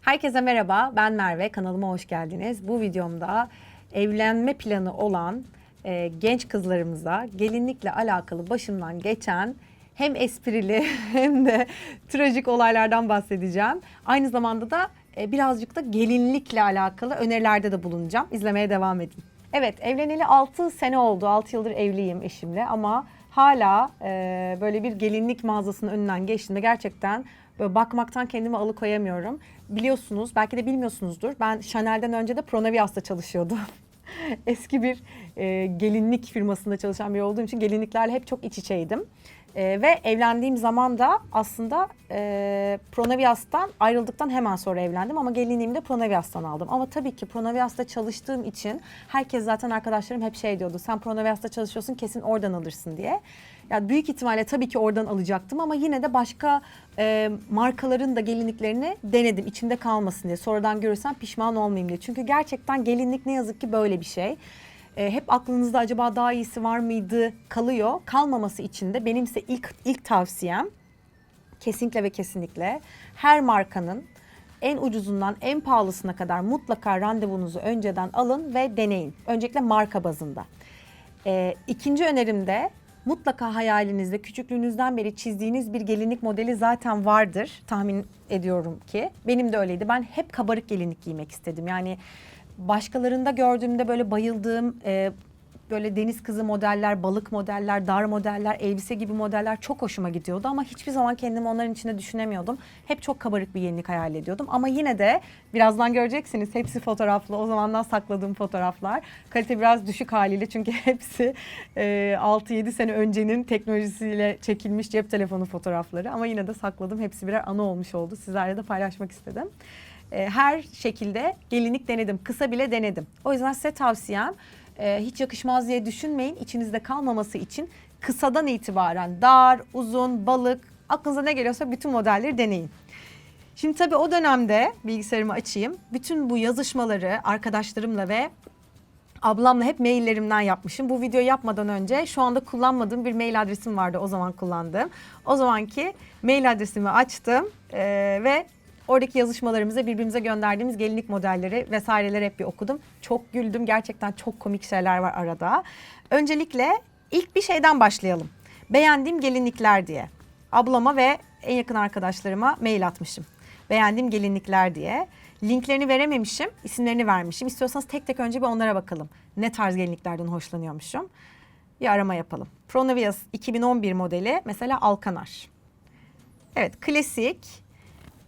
Herkese merhaba, ben Merve. Kanalıma hoş geldiniz. Bu videomda evlenme planı olan e, genç kızlarımıza gelinlikle alakalı başımdan geçen hem esprili hem de trajik olaylardan bahsedeceğim. Aynı zamanda da e, birazcık da gelinlikle alakalı önerilerde de bulunacağım. İzlemeye devam edin. Evet, evleneli 6 sene oldu. 6 yıldır evliyim eşimle ama hala e, böyle bir gelinlik mağazasının önünden geçtiğimde gerçekten böyle bakmaktan kendimi alıkoyamıyorum. Biliyorsunuz, belki de bilmiyorsunuzdur. Ben Chanel'den önce de Pronavias'ta çalışıyordum. Eski bir e, gelinlik firmasında çalışan biri olduğum için gelinliklerle hep çok iç içeydim. E, ve evlendiğim zaman da aslında e, Pronavias'tan ayrıldıktan hemen sonra evlendim ama gelinliğimi de Pronavias'tan aldım. Ama tabii ki Pronavias'ta çalıştığım için herkes zaten arkadaşlarım hep şey diyordu. Sen Pronavias'ta çalışıyorsun kesin oradan alırsın diye. Ya büyük ihtimalle tabii ki oradan alacaktım ama yine de başka e, markaların da gelinliklerini denedim. içimde kalmasın diye. Sonradan görürsem pişman olmayayım diye. Çünkü gerçekten gelinlik ne yazık ki böyle bir şey. E, hep aklınızda acaba daha iyisi var mıydı kalıyor. Kalmaması için de benimse ilk ilk tavsiyem kesinlikle ve kesinlikle her markanın en ucuzundan en pahalısına kadar mutlaka randevunuzu önceden alın ve deneyin. Öncelikle marka bazında. Ee, ikinci önerim de mutlaka hayalinizde küçüklüğünüzden beri çizdiğiniz bir gelinlik modeli zaten vardır. Tahmin ediyorum ki. Benim de öyleydi. Ben hep kabarık gelinlik giymek istedim. Yani başkalarında gördüğümde böyle bayıldığım e, böyle deniz kızı modeller, balık modeller, dar modeller, elbise gibi modeller çok hoşuma gidiyordu ama hiçbir zaman kendimi onların içinde düşünemiyordum. Hep çok kabarık bir yenilik hayal ediyordum ama yine de birazdan göreceksiniz hepsi fotoğraflı. O zamandan sakladığım fotoğraflar. Kalite biraz düşük haliyle çünkü hepsi e, 6-7 sene öncenin teknolojisiyle çekilmiş cep telefonu fotoğrafları ama yine de sakladım. Hepsi birer anı olmuş oldu. Sizlerle de paylaşmak istedim. E, her şekilde gelinlik denedim. Kısa bile denedim. O yüzden size tavsiyem e, hiç yakışmaz diye düşünmeyin. İçinizde kalmaması için kısadan itibaren dar, uzun, balık aklınıza ne geliyorsa bütün modelleri deneyin. Şimdi tabii o dönemde bilgisayarımı açayım. Bütün bu yazışmaları arkadaşlarımla ve ablamla hep maillerimden yapmışım. Bu videoyu yapmadan önce şu anda kullanmadığım bir mail adresim vardı o zaman kullandığım. O zamanki mail adresimi açtım eee, ve oradaki yazışmalarımızı birbirimize gönderdiğimiz gelinlik modelleri vesaireleri hep bir okudum. Çok güldüm. Gerçekten çok komik şeyler var arada. Öncelikle ilk bir şeyden başlayalım. Beğendiğim gelinlikler diye. Ablama ve en yakın arkadaşlarıma mail atmışım. Beğendiğim gelinlikler diye. Linklerini verememişim, isimlerini vermişim. İstiyorsanız tek tek önce bir onlara bakalım. Ne tarz gelinliklerden hoşlanıyormuşum. Bir arama yapalım. Pronavias 2011 modeli mesela Alkanar. Evet klasik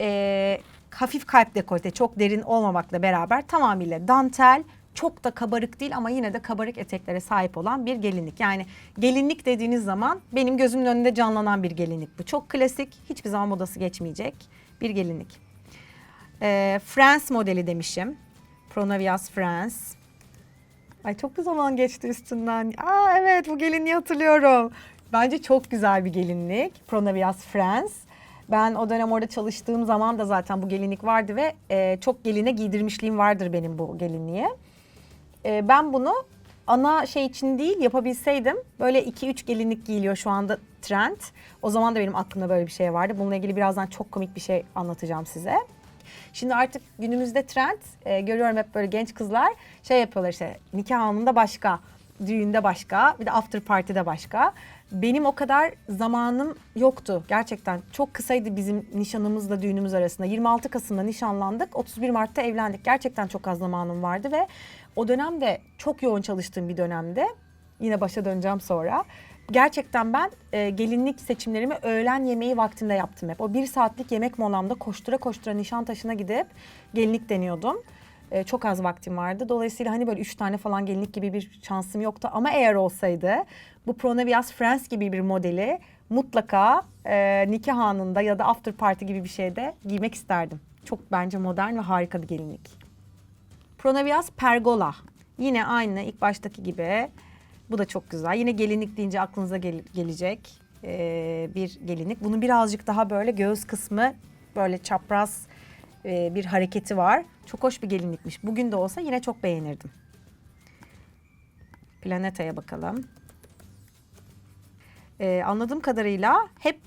e, hafif kalp dekolte çok derin olmamakla beraber tamamıyla dantel çok da kabarık değil ama yine de kabarık eteklere sahip olan bir gelinlik. Yani gelinlik dediğiniz zaman benim gözümün önünde canlanan bir gelinlik bu. Çok klasik hiçbir zaman modası geçmeyecek bir gelinlik. E, France modeli demişim. Pronavias France. Ay çok bir zaman geçti üstünden. Aa evet bu gelinliği hatırlıyorum. Bence çok güzel bir gelinlik. Pronavias France. Ben o dönem orada çalıştığım zaman da zaten bu gelinlik vardı ve e, çok geline giydirmişliğim vardır benim bu gelinliğe. E, ben bunu ana şey için değil yapabilseydim böyle 2-3 gelinlik giyiliyor şu anda trend. O zaman da benim aklımda böyle bir şey vardı. Bununla ilgili birazdan çok komik bir şey anlatacağım size. Şimdi artık günümüzde trend e, görüyorum hep böyle genç kızlar şey yapıyorlar işte nikah anında başka, düğünde başka, bir de after party'de başka. Benim o kadar zamanım yoktu gerçekten. Çok kısaydı bizim nişanımızla düğünümüz arasında. 26 Kasım'da nişanlandık, 31 Mart'ta evlendik. Gerçekten çok az zamanım vardı ve o dönemde çok yoğun çalıştığım bir dönemde. Yine başa döneceğim sonra. Gerçekten ben e, gelinlik seçimlerimi öğlen yemeği vaktinde yaptım hep. O bir saatlik yemek molamda koştura koştura Nişantaşı'na gidip gelinlik deniyordum. E, çok az vaktim vardı. Dolayısıyla hani böyle üç tane falan gelinlik gibi bir şansım yoktu. Ama eğer olsaydı bu Pronavias France gibi bir modeli mutlaka e, nikah anında ya da after party gibi bir şeyde giymek isterdim. Çok bence modern ve harika bir gelinlik. Pronavias Pergola. Yine aynı ilk baştaki gibi. Bu da çok güzel. Yine gelinlik deyince aklınıza gel- gelecek e, bir gelinlik. Bunun birazcık daha böyle göğüs kısmı böyle çapraz e, bir hareketi var. Çok hoş bir gelinlikmiş. Bugün de olsa yine çok beğenirdim. Planeta'ya bakalım. E, anladığım kadarıyla hep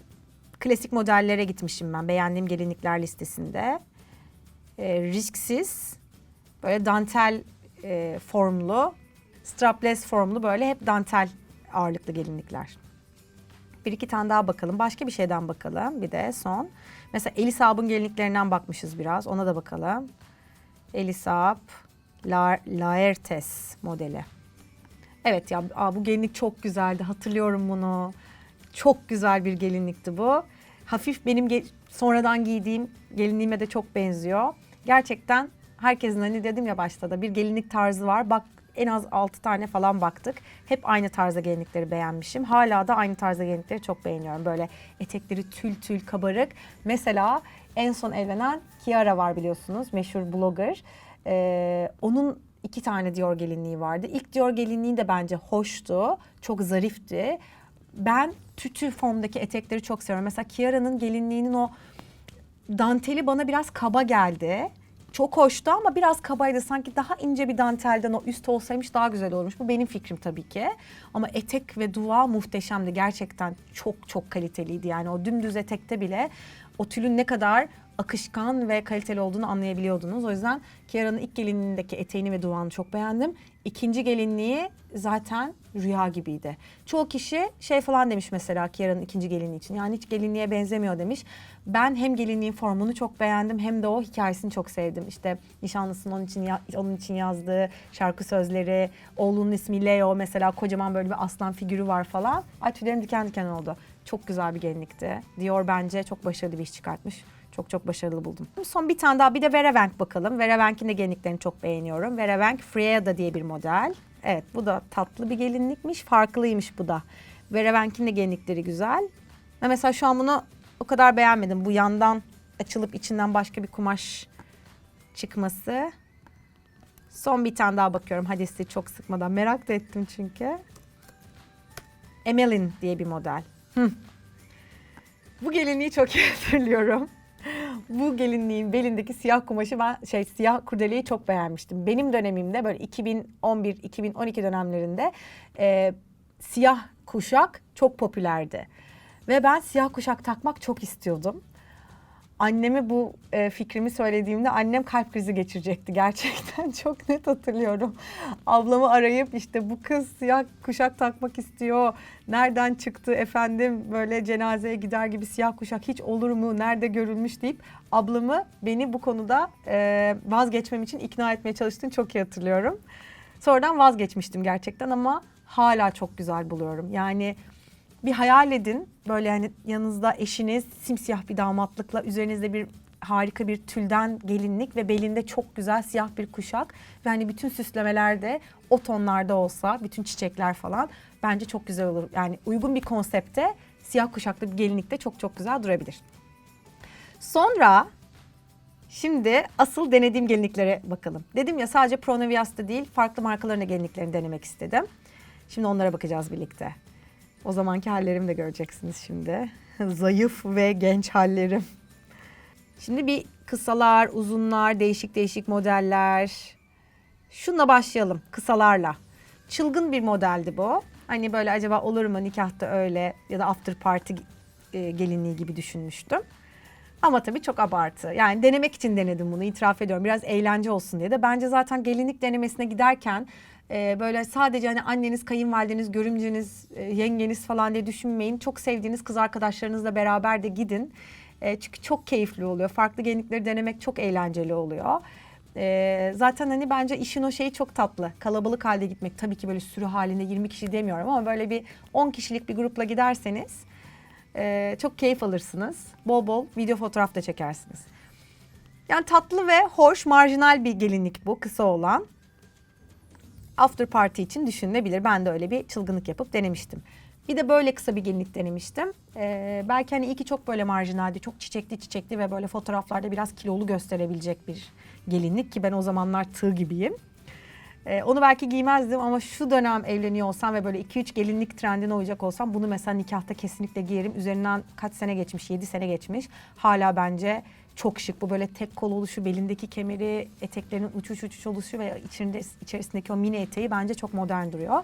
klasik modellere gitmişim ben beğendiğim gelinlikler listesinde. e, risksiz böyle dantel e, formlu, strapless formlu böyle hep dantel ağırlıklı gelinlikler. Bir iki tane daha bakalım. Başka bir şeyden bakalım. Bir de son. Mesela Elisab'ın gelinliklerinden bakmışız biraz. Ona da bakalım. Elisab La Laertes modeli. Evet ya aa, bu gelinlik çok güzeldi. Hatırlıyorum bunu. Çok güzel bir gelinlikti bu. Hafif benim ge- sonradan giydiğim gelinliğime de çok benziyor. Gerçekten herkesin hani dedim ya başta da bir gelinlik tarzı var. Bak en az 6 tane falan baktık. Hep aynı tarzda gelinlikleri beğenmişim. Hala da aynı tarzda gelinlikleri çok beğeniyorum. Böyle etekleri tül tül kabarık. Mesela en son evlenen Kiara var biliyorsunuz. Meşhur blogger. Ee, onun iki tane Dior gelinliği vardı. İlk Dior gelinliği de bence hoştu. Çok zarifti. Ben tütü formdaki etekleri çok seviyorum. Mesela Kiara'nın gelinliğinin o danteli bana biraz kaba geldi. Çok hoştu ama biraz kabaydı. Sanki daha ince bir dantelden o üst olsaymış daha güzel olurmuş. Bu benim fikrim tabii ki. Ama etek ve duva muhteşemdi. Gerçekten çok çok kaliteliydi. Yani o dümdüz etekte bile o tülün ne kadar akışkan ve kaliteli olduğunu anlayabiliyordunuz. O yüzden Kiara'nın ilk gelinliğindeki eteğini ve duvağını çok beğendim. İkinci gelinliği zaten rüya gibiydi. Çoğu kişi şey falan demiş mesela Kiara'nın ikinci gelinliği için. Yani hiç gelinliğe benzemiyor demiş. Ben hem gelinliğin formunu çok beğendim hem de o hikayesini çok sevdim. İşte nişanlısının onun için onun için yazdığı şarkı sözleri, oğlunun ismi Leo mesela kocaman böyle bir aslan figürü var falan. Ay tüylerim diken diken oldu. Çok güzel bir gelinlikti. Dior bence çok başarılı bir iş çıkartmış. Çok çok başarılı buldum. Son bir tane daha bir de Verevenk bakalım. Verevenk'in de gelinliklerini çok beğeniyorum. Verevenk Freada diye bir model. Evet bu da tatlı bir gelinlikmiş. Farklıymış bu da. Verevenk'in de gelinlikleri güzel. Ve mesela şu an bunu o kadar beğenmedim. Bu yandan açılıp içinden başka bir kumaş çıkması. Son bir tane daha bakıyorum. Hadi sizi çok sıkmadan. Merak da ettim çünkü. Emelin diye bir model. Hı. Bu gelinliği çok iyi hatırlıyorum. Bu gelinliğin belindeki siyah kumaşı ben şey siyah kurdeleyi çok beğenmiştim. Benim dönemimde böyle 2011-2012 dönemlerinde e, siyah kuşak çok popülerdi. Ve ben siyah kuşak takmak çok istiyordum. Anneme bu e, fikrimi söylediğimde annem kalp krizi geçirecekti gerçekten çok net hatırlıyorum. Ablamı arayıp işte bu kız siyah kuşak takmak istiyor. Nereden çıktı efendim böyle cenazeye gider gibi siyah kuşak hiç olur mu? Nerede görülmüş deyip ablamı beni bu konuda e, vazgeçmem için ikna etmeye çalıştığını çok iyi hatırlıyorum. Sonradan vazgeçmiştim gerçekten ama hala çok güzel buluyorum. Yani bir hayal edin. Böyle hani yanınızda eşiniz simsiyah bir damatlıkla üzerinizde bir harika bir tülden gelinlik ve belinde çok güzel siyah bir kuşak ve hani bütün süslemeler de o tonlarda olsa bütün çiçekler falan bence çok güzel olur. Yani uygun bir konsepte siyah kuşaklı bir gelinlikte çok çok güzel durabilir. Sonra Şimdi asıl denediğim gelinliklere bakalım. Dedim ya sadece Pronovias'ta değil farklı markaların gelinliklerini denemek istedim. Şimdi onlara bakacağız birlikte. O zamanki hallerimi de göreceksiniz şimdi. Zayıf ve genç hallerim. Şimdi bir kısalar, uzunlar, değişik değişik modeller. Şunla başlayalım kısalarla. Çılgın bir modeldi bu. Hani böyle acaba olur mu nikahta öyle ya da after party e, gelinliği gibi düşünmüştüm. Ama tabii çok abartı. Yani denemek için denedim bunu itiraf ediyorum. Biraz eğlence olsun diye de. Bence zaten gelinlik denemesine giderken e, böyle sadece hani anneniz, kayınvalideniz, görümceniz, e, yengeniz falan diye düşünmeyin. Çok sevdiğiniz kız arkadaşlarınızla beraber de gidin. E, çünkü çok keyifli oluyor. Farklı gelinlikleri denemek çok eğlenceli oluyor. E, zaten hani bence işin o şeyi çok tatlı. Kalabalık halde gitmek tabii ki böyle sürü halinde 20 kişi demiyorum ama böyle bir 10 kişilik bir grupla giderseniz e, çok keyif alırsınız. Bol bol video fotoğraf da çekersiniz. Yani tatlı ve hoş marjinal bir gelinlik bu kısa olan. After party için düşünülebilir. Ben de öyle bir çılgınlık yapıp denemiştim. Bir de böyle kısa bir gelinlik denemiştim. Ee, belki hani iyi ki çok böyle marjinaldi, çok çiçekli çiçekli ve böyle fotoğraflarda biraz kilolu gösterebilecek bir gelinlik ki ben o zamanlar tığ gibiyim. Ee, onu belki giymezdim ama şu dönem evleniyor olsam ve böyle 2-3 gelinlik trendine uyacak olsam bunu mesela nikahta kesinlikle giyerim. Üzerinden kaç sene geçmiş, 7 sene geçmiş. Hala bence çok şık. Bu böyle tek kol oluşu, belindeki kemeri, eteklerinin uçuş uçuş oluşu ve içinde, içerisindeki o mini eteği bence çok modern duruyor.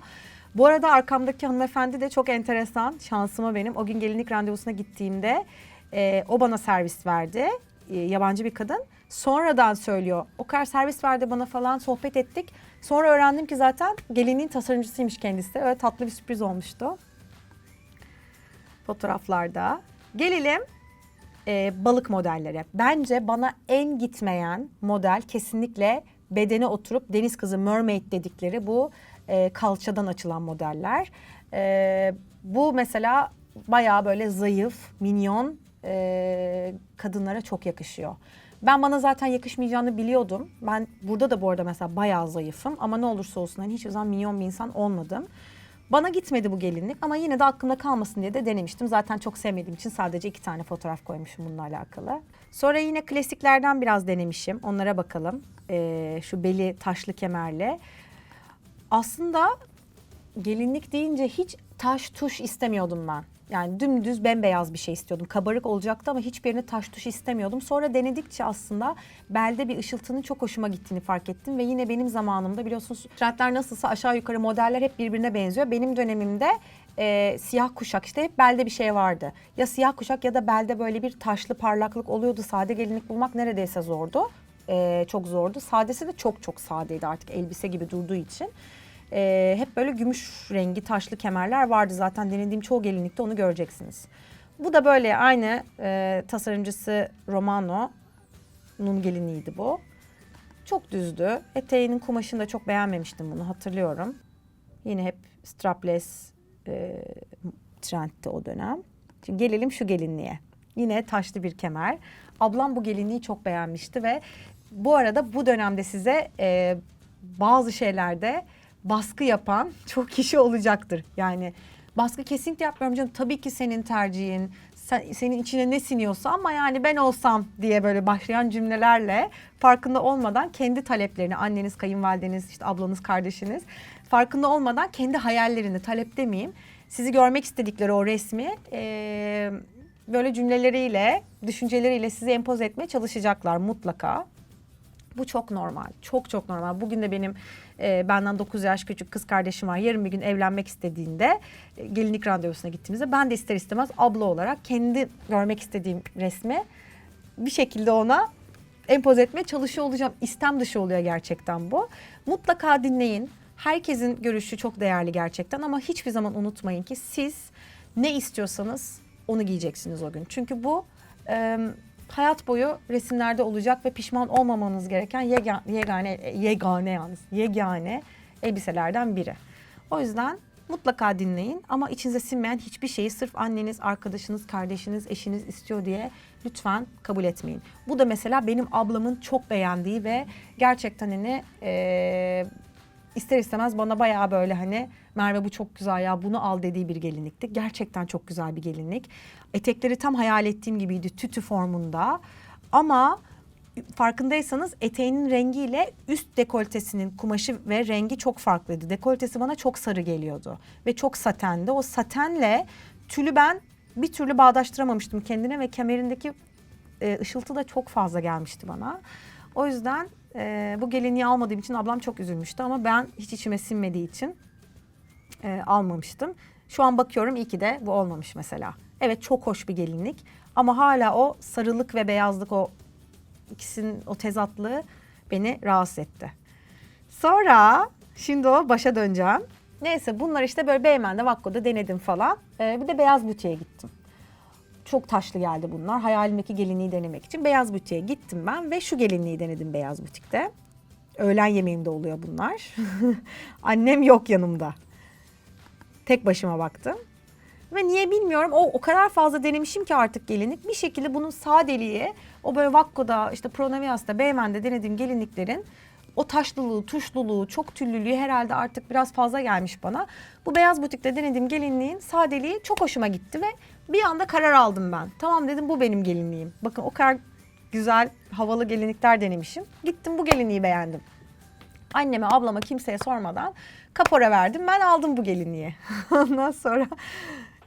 Bu arada arkamdaki hanımefendi de çok enteresan. Şansıma benim. O gün gelinlik randevusuna gittiğimde e, o bana servis verdi. E, yabancı bir kadın. Sonradan söylüyor. O kadar servis verdi bana falan sohbet ettik. Sonra öğrendim ki zaten gelinliğin tasarımcısıymış kendisi. Öyle tatlı bir sürpriz olmuştu. Fotoğraflarda. Gelelim e, balık modellere. Bence bana en gitmeyen model kesinlikle bedene oturup deniz kızı mermaid dedikleri bu e, kalçadan açılan modeller. E, bu mesela bayağı böyle zayıf, minyon e, kadınlara çok yakışıyor. Ben bana zaten yakışmayacağını biliyordum. Ben burada da bu arada mesela bayağı zayıfım ama ne olursa olsun hani hiçbir zaman minyon bir insan olmadım. Bana gitmedi bu gelinlik ama yine de aklımda kalmasın diye de denemiştim. Zaten çok sevmediğim için sadece iki tane fotoğraf koymuşum bununla alakalı. Sonra yine klasiklerden biraz denemişim. Onlara bakalım. Ee, şu beli taşlı kemerle. Aslında gelinlik deyince hiç taş tuş istemiyordum ben. Yani dümdüz bembeyaz bir şey istiyordum. Kabarık olacaktı ama hiçbirini taş tuş istemiyordum. Sonra denedikçe aslında belde bir ışıltının çok hoşuma gittiğini fark ettim. Ve yine benim zamanımda biliyorsunuz trendler nasılsa aşağı yukarı modeller hep birbirine benziyor. Benim dönemimde e, siyah kuşak işte hep belde bir şey vardı. Ya siyah kuşak ya da belde böyle bir taşlı parlaklık oluyordu. Sade gelinlik bulmak neredeyse zordu. E, çok zordu. Sadesi de çok çok sadeydi artık elbise gibi durduğu için. Ee, hep böyle gümüş rengi taşlı kemerler vardı zaten denediğim çoğu gelinlikte onu göreceksiniz. Bu da böyle aynı e, tasarımcısı Romano'nun gelinliğiydi bu. Çok düzdü. Eteğinin kumaşını da çok beğenmemiştim bunu hatırlıyorum. Yine hep strapless e, trendti o dönem. Şimdi gelelim şu gelinliğe. Yine taşlı bir kemer. Ablam bu gelinliği çok beğenmişti ve bu arada bu dönemde size e, bazı şeylerde baskı yapan çok kişi olacaktır. Yani baskı kesinlikle yapmıyorum canım. Tabii ki senin tercihin, sen, senin içine ne siniyorsa ama yani ben olsam diye böyle başlayan cümlelerle farkında olmadan kendi taleplerini anneniz, kayınvalideniz, işte ablanız, kardeşiniz farkında olmadan kendi hayallerini talep demeyeyim. Sizi görmek istedikleri o resmi eee, böyle cümleleriyle, düşünceleriyle sizi empoze etmeye çalışacaklar mutlaka. Bu çok normal. Çok çok normal. Bugün de benim e, benden 9 yaş küçük kız kardeşim var. Yarın bir gün evlenmek istediğinde e, gelinlik randevusuna gittiğimizde ben de ister istemez abla olarak kendi görmek istediğim resmi bir şekilde ona empoze etmeye çalışıyor olacağım. İstem dışı oluyor gerçekten bu. Mutlaka dinleyin. Herkesin görüşü çok değerli gerçekten ama hiçbir zaman unutmayın ki siz ne istiyorsanız onu giyeceksiniz o gün. Çünkü bu e, hayat boyu resimlerde olacak ve pişman olmamanız gereken yegane, yegane, yegane yalnız, yegane elbiselerden biri. O yüzden mutlaka dinleyin ama içinize sinmeyen hiçbir şeyi sırf anneniz, arkadaşınız, kardeşiniz, eşiniz istiyor diye lütfen kabul etmeyin. Bu da mesela benim ablamın çok beğendiği ve gerçekten hani eee ister istemez bana bayağı böyle hani Merve bu çok güzel ya bunu al dediği bir gelinlikti. Gerçekten çok güzel bir gelinlik. Etekleri tam hayal ettiğim gibiydi tütü formunda. Ama farkındaysanız eteğinin rengiyle üst dekoltesinin kumaşı ve rengi çok farklıydı. Dekoltesi bana çok sarı geliyordu ve çok satendi. O satenle tülü ben bir türlü bağdaştıramamıştım kendine ve kemerindeki e, ışıltı da çok fazla gelmişti bana. O yüzden e, bu gelinliği almadığım için ablam çok üzülmüştü ama ben hiç içime sinmediği için e, almamıştım. Şu an bakıyorum iyi ki de bu olmamış mesela. Evet çok hoş bir gelinlik ama hala o sarılık ve beyazlık o ikisinin o tezatlığı beni rahatsız etti. Sonra şimdi o başa döneceğim. Neyse bunlar işte böyle Beymen'de Vakko'da denedim falan. Ee, bir de Beyaz Butiğe gittim. Çok taşlı geldi bunlar. Hayalimdeki gelinliği denemek için Beyaz Butiğe gittim ben ve şu gelinliği denedim Beyaz Butik'te. Öğlen yemeğinde oluyor bunlar. Annem yok yanımda. Tek başıma baktım. Ve niye bilmiyorum o o kadar fazla denemişim ki artık gelinlik. Bir şekilde bunun sadeliği o böyle Vakko'da işte Pronavias'ta Beymen'de denediğim gelinliklerin o taşlılığı, tuşluluğu, çok tüllülüğü herhalde artık biraz fazla gelmiş bana. Bu beyaz butikte denediğim gelinliğin sadeliği çok hoşuma gitti ve bir anda karar aldım ben. Tamam dedim bu benim gelinliğim. Bakın o kadar güzel havalı gelinlikler denemişim. Gittim bu gelinliği beğendim. Anneme, ablama, kimseye sormadan kapora verdim. Ben aldım bu gelinliği. Ondan sonra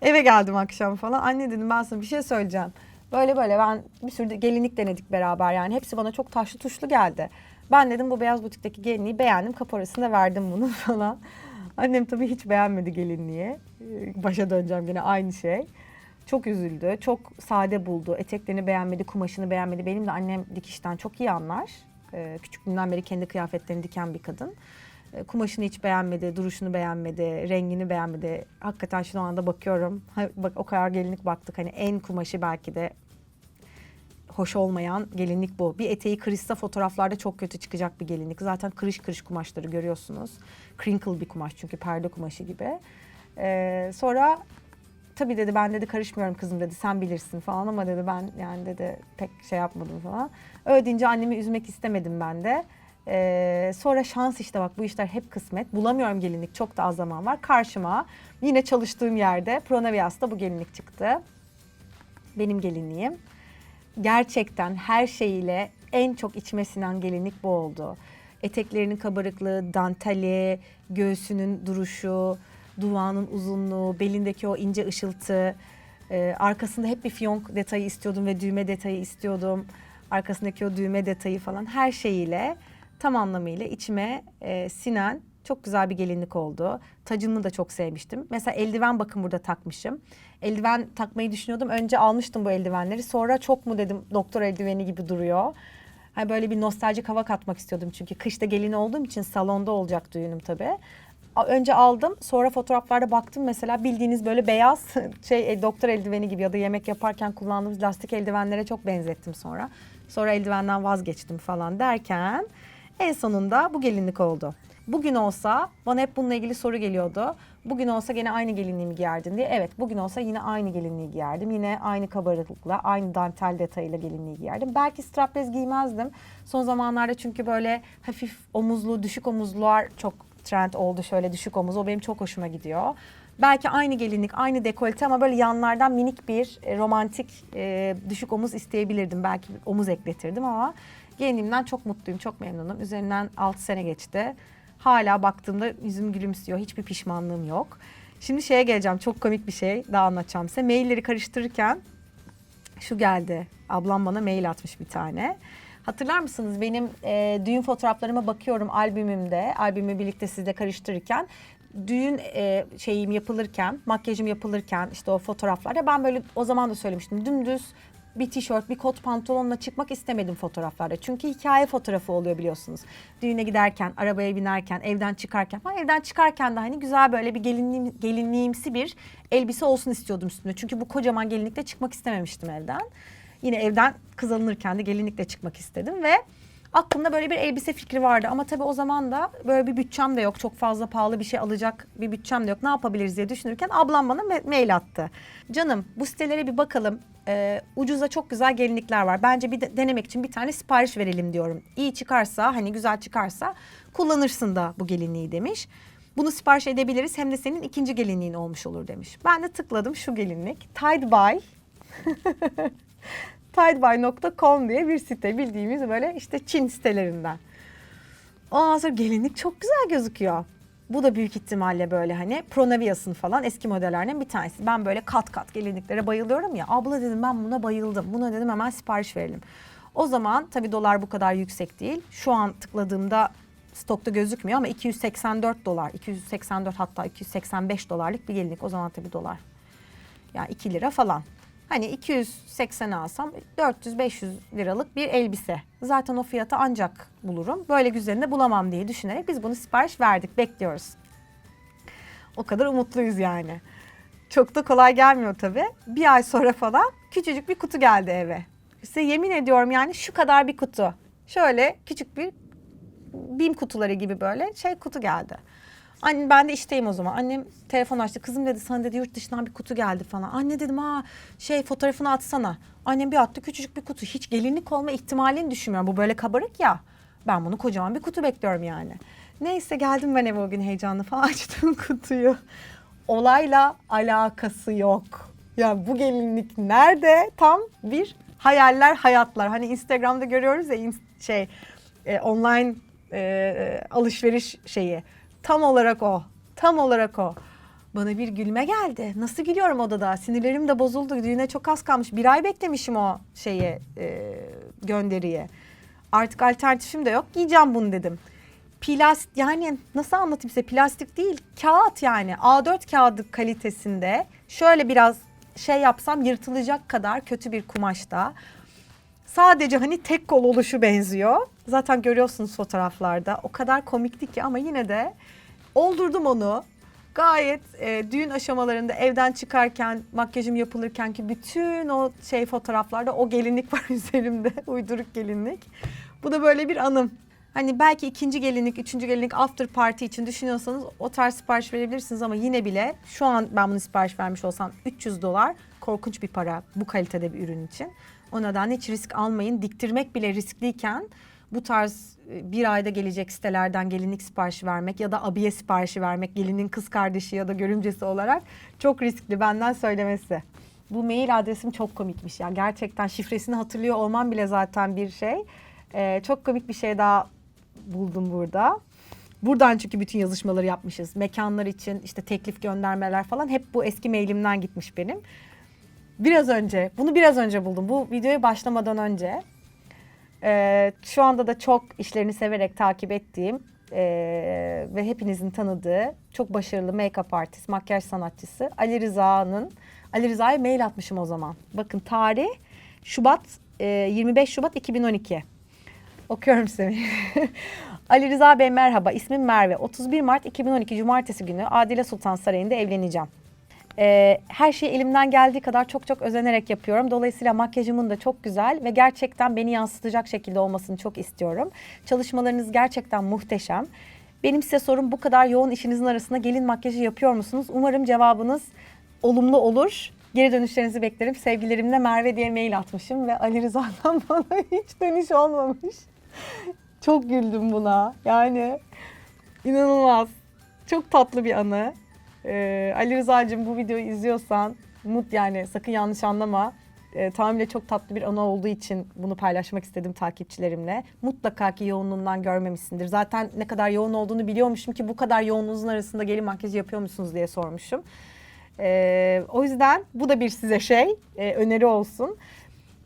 eve geldim akşam falan. Anne dedim ben sana bir şey söyleyeceğim. Böyle böyle ben bir sürü de gelinlik denedik beraber yani. Hepsi bana çok taşlı tuşlu geldi. Ben dedim bu beyaz butikteki gelinliği beğendim. Kaporasını da verdim bunu falan. Annem tabii hiç beğenmedi gelinliği. Ee, Başa döneceğim yine aynı şey. Çok üzüldü. Çok sade buldu. Eteklerini beğenmedi, kumaşını beğenmedi. Benim de annem dikişten çok iyi anlar. Ee, küçüklüğünden beri kendi kıyafetlerini diken bir kadın. Ee, kumaşını hiç beğenmedi, duruşunu beğenmedi, rengini beğenmedi. Hakikaten şu anda bakıyorum. Ha, Bak o kadar gelinlik baktık. Hani en kumaşı belki de hoş olmayan gelinlik bu. Bir eteği kırışsa fotoğraflarda çok kötü çıkacak bir gelinlik. Zaten kırış kırış kumaşları görüyorsunuz. Crinkle bir kumaş çünkü perde kumaşı gibi. Ee, sonra tabii dedi ben dedi karışmıyorum kızım dedi sen bilirsin falan ama dedi ben yani dedi pek şey yapmadım falan. Öyle deyince annemi üzmek istemedim ben de. Ee, sonra şans işte bak bu işler hep kısmet. Bulamıyorum gelinlik çok da az zaman var. Karşıma yine çalıştığım yerde Pronavias'ta bu gelinlik çıktı. Benim gelinliğim gerçekten her şeyiyle en çok içime sinen gelinlik bu oldu. Eteklerinin kabarıklığı, danteli, göğsünün duruşu, duvağının uzunluğu, belindeki o ince ışıltı. Ee, arkasında hep bir fiyonk detayı istiyordum ve düğme detayı istiyordum. Arkasındaki o düğme detayı falan her şeyiyle tam anlamıyla içime e, sinen çok güzel bir gelinlik oldu. Tacını da çok sevmiştim. Mesela eldiven bakın burada takmışım. Eldiven takmayı düşünüyordum. Önce almıştım bu eldivenleri. Sonra çok mu dedim doktor eldiveni gibi duruyor. Hani böyle bir nostaljik hava katmak istiyordum çünkü kışta gelin olduğum için salonda olacak düğünüm tabii. Önce aldım sonra fotoğraflarda baktım mesela bildiğiniz böyle beyaz şey e, doktor eldiveni gibi ya da yemek yaparken kullandığımız lastik eldivenlere çok benzettim sonra. Sonra eldivenden vazgeçtim falan derken en sonunda bu gelinlik oldu. Bugün olsa bana hep bununla ilgili soru geliyordu. Bugün olsa gene aynı gelinliğimi giyerdin diye. Evet bugün olsa yine aynı gelinliği giyerdim. Yine aynı kabarıklıkla, aynı dantel detayıyla gelinliği giyerdim. Belki strapless giymezdim. Son zamanlarda çünkü böyle hafif omuzlu, düşük omuzlular çok trend oldu. Şöyle düşük omuz. O benim çok hoşuma gidiyor. Belki aynı gelinlik, aynı dekolte ama böyle yanlardan minik bir e, romantik e, düşük omuz isteyebilirdim. Belki omuz ekletirdim ama gelinliğimden çok mutluyum, çok memnunum. Üzerinden 6 sene geçti. Hala baktığımda yüzüm gülümsüyor. Hiçbir pişmanlığım yok. Şimdi şeye geleceğim. Çok komik bir şey daha anlatacağım size. Mailleri karıştırırken şu geldi. Ablam bana mail atmış bir tane. Hatırlar mısınız benim e, düğün fotoğraflarıma bakıyorum albümümde, albümü birlikte sizle karıştırırken düğün e, şeyim yapılırken, makyajım yapılırken işte o fotoğraflarda ben böyle o zaman da söylemiştim. Dümdüz bir tişört, bir kot pantolonla çıkmak istemedim fotoğraflarda. Çünkü hikaye fotoğrafı oluyor biliyorsunuz. Düğüne giderken, arabaya binerken, evden çıkarken falan. Evden çıkarken de hani güzel böyle bir gelinliğim, gelinliğimsi bir elbise olsun istiyordum üstünde. Çünkü bu kocaman gelinlikle çıkmak istememiştim evden. Yine evden kız alınırken de gelinlikle çıkmak istedim ve aklımda böyle bir elbise fikri vardı. Ama tabii o zaman da böyle bir bütçem de yok. Çok fazla pahalı bir şey alacak bir bütçem de yok. Ne yapabiliriz diye düşünürken ablam bana mail attı. Canım bu sitelere bir bakalım. Ee, ucuza çok güzel gelinlikler var. Bence bir de- denemek için bir tane sipariş verelim diyorum. İyi çıkarsa hani güzel çıkarsa kullanırsın da bu gelinliği demiş. Bunu sipariş edebiliriz hem de senin ikinci gelinliğin olmuş olur demiş. Ben de tıkladım şu gelinlik. Tide Buy tidebuy.com diye bir site bildiğimiz böyle işte Çin sitelerinden. Ondan sonra gelinlik çok güzel gözüküyor. Bu da büyük ihtimalle böyle hani Pronavias'ın falan eski modellerden bir tanesi. Ben böyle kat kat gelinliklere bayılıyorum ya. Abla dedim ben buna bayıldım. Buna dedim hemen sipariş verelim. O zaman tabii dolar bu kadar yüksek değil. Şu an tıkladığımda stokta gözükmüyor ama 284 dolar, 284 hatta 285 dolarlık bir gelinlik. O zaman tabii dolar. Yani 2 lira falan. Hani 280 alsam 400-500 liralık bir elbise. Zaten o fiyata ancak bulurum. Böyle güzelini bulamam diye düşünerek biz bunu sipariş verdik. Bekliyoruz. O kadar umutluyuz yani. Çok da kolay gelmiyor tabii. Bir ay sonra falan küçücük bir kutu geldi eve. Size yemin ediyorum yani şu kadar bir kutu. Şöyle küçük bir bim kutuları gibi böyle şey kutu geldi. Anne ben de işteyim o zaman. Annem telefon açtı. Kızım dedi sana dedi yurt dışından bir kutu geldi falan. Anne dedim ha şey fotoğrafını atsana. Annem bir attı küçücük bir kutu. Hiç gelinlik olma ihtimalini düşünmüyorum. Bu böyle kabarık ya. Ben bunu kocaman bir kutu bekliyorum yani. Neyse geldim ben eve o gün heyecanlı falan açtım kutuyu. Olayla alakası yok. Ya bu gelinlik nerede? Tam bir hayaller hayatlar. Hani Instagram'da görüyoruz ya şey e, online e, alışveriş şeyi. Tam olarak o. Tam olarak o. Bana bir gülme geldi. Nasıl gülüyorum odada? Sinirlerim de bozuldu. Düğüne çok az kalmış. Bir ay beklemişim o şeyi e, gönderiye. Artık alternatifim de yok. Giyeceğim bunu dedim. Plastik yani nasıl anlatayım size plastik değil kağıt yani A4 kağıdı kalitesinde şöyle biraz şey yapsam yırtılacak kadar kötü bir kumaşta. Sadece hani tek kol oluşu benziyor. Zaten görüyorsunuz fotoğraflarda. O kadar komikti ki ama yine de oldurdum onu. Gayet e, düğün aşamalarında evden çıkarken, makyajım yapılırken ki bütün o şey fotoğraflarda o gelinlik var üzerimde. Uyduruk gelinlik. Bu da böyle bir anım. Hani belki ikinci gelinlik, üçüncü gelinlik after party için düşünüyorsanız o tarz sipariş verebilirsiniz ama yine bile şu an ben bunu sipariş vermiş olsam 300 dolar korkunç bir para bu kalitede bir ürün için. O nedenle hiç risk almayın. Diktirmek bile riskliyken bu tarz e, bir ayda gelecek sitelerden gelinlik siparişi vermek ya da abiye siparişi vermek gelinin kız kardeşi ya da görümcesi olarak çok riskli benden söylemesi. Bu mail adresim çok komikmiş ya. Gerçekten şifresini hatırlıyor olmam bile zaten bir şey. Ee, çok komik bir şey daha buldum burada. Buradan çünkü bütün yazışmaları yapmışız. Mekanlar için işte teklif göndermeler falan hep bu eski mailimden gitmiş benim. Biraz önce, bunu biraz önce buldum. Bu videoya başlamadan önce. Ee, şu anda da çok işlerini severek takip ettiğim ee, ve hepinizin tanıdığı çok başarılı make-up artist, makyaj sanatçısı Ali Rıza'nın Ali Rıza'ya mail atmışım o zaman. Bakın tarih Şubat e, 25 Şubat 2012. Okuyorum size. Ali Rıza Bey merhaba. İsmim Merve. 31 Mart 2012 Cumartesi günü Adile Sultan Sarayı'nda evleneceğim. Ee, her şeyi elimden geldiği kadar çok çok özenerek yapıyorum. Dolayısıyla makyajımın da çok güzel ve gerçekten beni yansıtacak şekilde olmasını çok istiyorum. Çalışmalarınız gerçekten muhteşem. Benim size sorum bu kadar yoğun işinizin arasında gelin makyajı yapıyor musunuz? Umarım cevabınız olumlu olur. Geri dönüşlerinizi beklerim. Sevgilerimle Merve diye mail atmışım ve Ali Rıza'dan bana hiç dönüş olmamış. Çok güldüm buna. Yani inanılmaz. Çok tatlı bir anı. Ee, Ali Rıza'cığım bu videoyu izliyorsan mut yani sakın yanlış anlama. Ee, tamamıyla çok tatlı bir anı olduğu için bunu paylaşmak istedim takipçilerimle. Mutlaka ki yoğunluğundan görmemişsindir. Zaten ne kadar yoğun olduğunu biliyormuşum ki bu kadar yoğunluğunuzun arasında gelin makyajı yapıyor musunuz diye sormuşum. Ee, o yüzden bu da bir size şey, e, öneri olsun.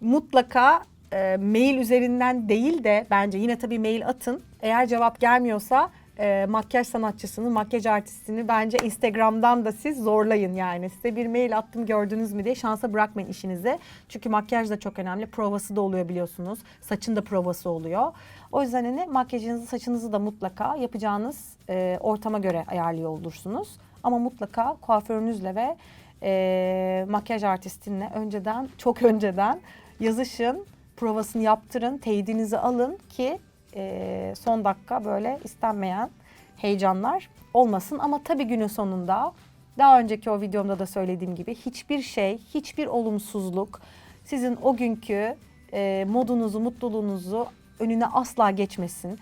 Mutlaka e, mail üzerinden değil de bence yine tabii mail atın. Eğer cevap gelmiyorsa e, makyaj sanatçısını, makyaj artistini bence Instagram'dan da siz zorlayın yani. Size bir mail attım gördünüz mü diye şansa bırakmayın işinizi. Çünkü makyaj da çok önemli. Provası da oluyor biliyorsunuz. Saçın da provası oluyor. O yüzden hani makyajınızı, saçınızı da mutlaka yapacağınız e, ortama göre ayarlıyor olursunuz. Ama mutlaka kuaförünüzle ve e, makyaj artistinle önceden, çok önceden yazışın, provasını yaptırın, teyidinizi alın ki e, son dakika böyle istenmeyen heyecanlar olmasın. Ama tabii günün sonunda daha önceki o videomda da söylediğim gibi hiçbir şey, hiçbir olumsuzluk sizin o günkü e, modunuzu, mutluluğunuzu önüne asla geçmesin.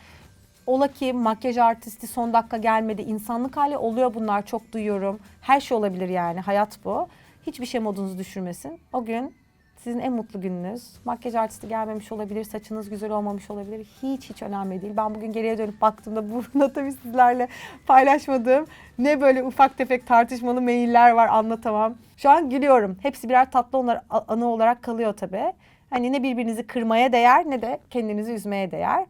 Ola ki makyaj artisti son dakika gelmedi. insanlık hali oluyor bunlar çok duyuyorum. Her şey olabilir yani hayat bu. Hiçbir şey modunuzu düşürmesin. O gün sizin en mutlu gününüz. Makyaj artisti gelmemiş olabilir, saçınız güzel olmamış olabilir. Hiç hiç önemli değil. Ben bugün geriye dönüp baktığımda burada tabii sizlerle paylaşmadığım ne böyle ufak tefek tartışmalı mailler var anlatamam. Şu an gülüyorum. Hepsi birer tatlı onlar, anı olarak kalıyor tabii. Hani ne birbirinizi kırmaya değer ne de kendinizi üzmeye değer.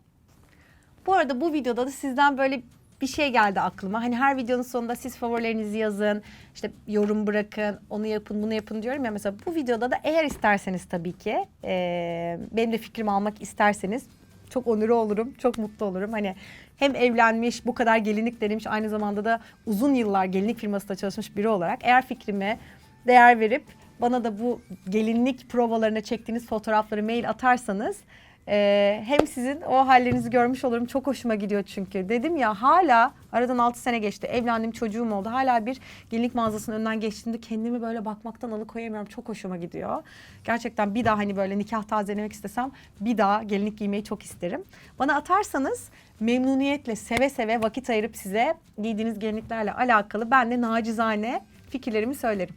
Bu arada bu videoda da sizden böyle bir şey geldi aklıma. Hani her videonun sonunda siz favorilerinizi yazın, işte yorum bırakın, onu yapın, bunu yapın diyorum ya. Mesela bu videoda da eğer isterseniz tabii ki, e, benim de fikrimi almak isterseniz çok onuru olurum, çok mutlu olurum. Hani hem evlenmiş, bu kadar gelinlik denemiş, aynı zamanda da uzun yıllar gelinlik firmasında çalışmış biri olarak eğer fikrime değer verip bana da bu gelinlik provalarına çektiğiniz fotoğrafları mail atarsanız ee, hem sizin o hallerinizi görmüş olurum. Çok hoşuma gidiyor çünkü. Dedim ya hala aradan 6 sene geçti. Evlendim çocuğum oldu. Hala bir gelinlik mağazasının önünden geçtiğimde kendimi böyle bakmaktan alıkoyamıyorum. Çok hoşuma gidiyor. Gerçekten bir daha hani böyle nikah tazelemek istesem bir daha gelinlik giymeyi çok isterim. Bana atarsanız memnuniyetle seve seve vakit ayırıp size giydiğiniz gelinliklerle alakalı ben de nacizane fikirlerimi söylerim.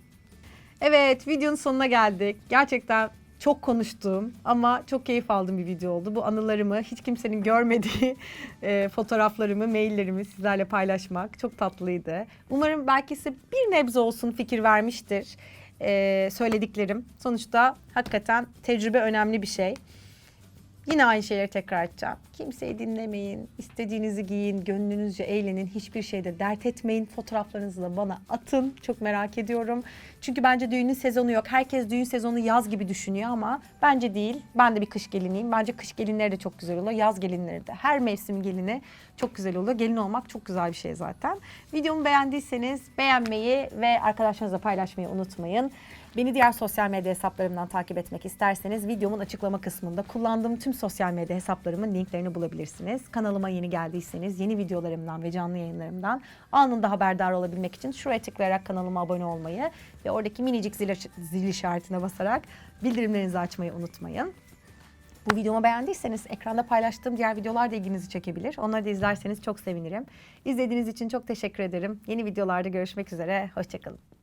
Evet videonun sonuna geldik. Gerçekten çok konuştuğum ama çok keyif aldığım bir video oldu. Bu anılarımı hiç kimsenin görmediği e, fotoğraflarımı, maillerimi sizlerle paylaşmak çok tatlıydı. Umarım belki size bir nebze olsun fikir vermiştir e, söylediklerim. Sonuçta hakikaten tecrübe önemli bir şey. Yine aynı şeyleri tekrar edeceğim. Kimseyi dinlemeyin, istediğinizi giyin, gönlünüzce eğlenin, hiçbir şeyde dert etmeyin. Fotoğraflarınızı da bana atın. Çok merak ediyorum. Çünkü bence düğünün sezonu yok. Herkes düğün sezonu yaz gibi düşünüyor ama bence değil. Ben de bir kış geliniyim. Bence kış gelinleri de çok güzel oluyor. Yaz gelinleri de. Her mevsim gelini çok güzel oluyor. Gelin olmak çok güzel bir şey zaten. Videomu beğendiyseniz beğenmeyi ve arkadaşlarınızla paylaşmayı unutmayın. Beni diğer sosyal medya hesaplarımdan takip etmek isterseniz videomun açıklama kısmında kullandığım tüm sosyal medya hesaplarımın linklerini bulabilirsiniz. Kanalıma yeni geldiyseniz yeni videolarımdan ve canlı yayınlarımdan anında haberdar olabilmek için şuraya tıklayarak kanalıma abone olmayı ve oradaki minicik zil, zil işaretine basarak bildirimlerinizi açmayı unutmayın. Bu videomu beğendiyseniz ekranda paylaştığım diğer videolar da ilginizi çekebilir. Onları da izlerseniz çok sevinirim. İzlediğiniz için çok teşekkür ederim. Yeni videolarda görüşmek üzere. Hoşçakalın.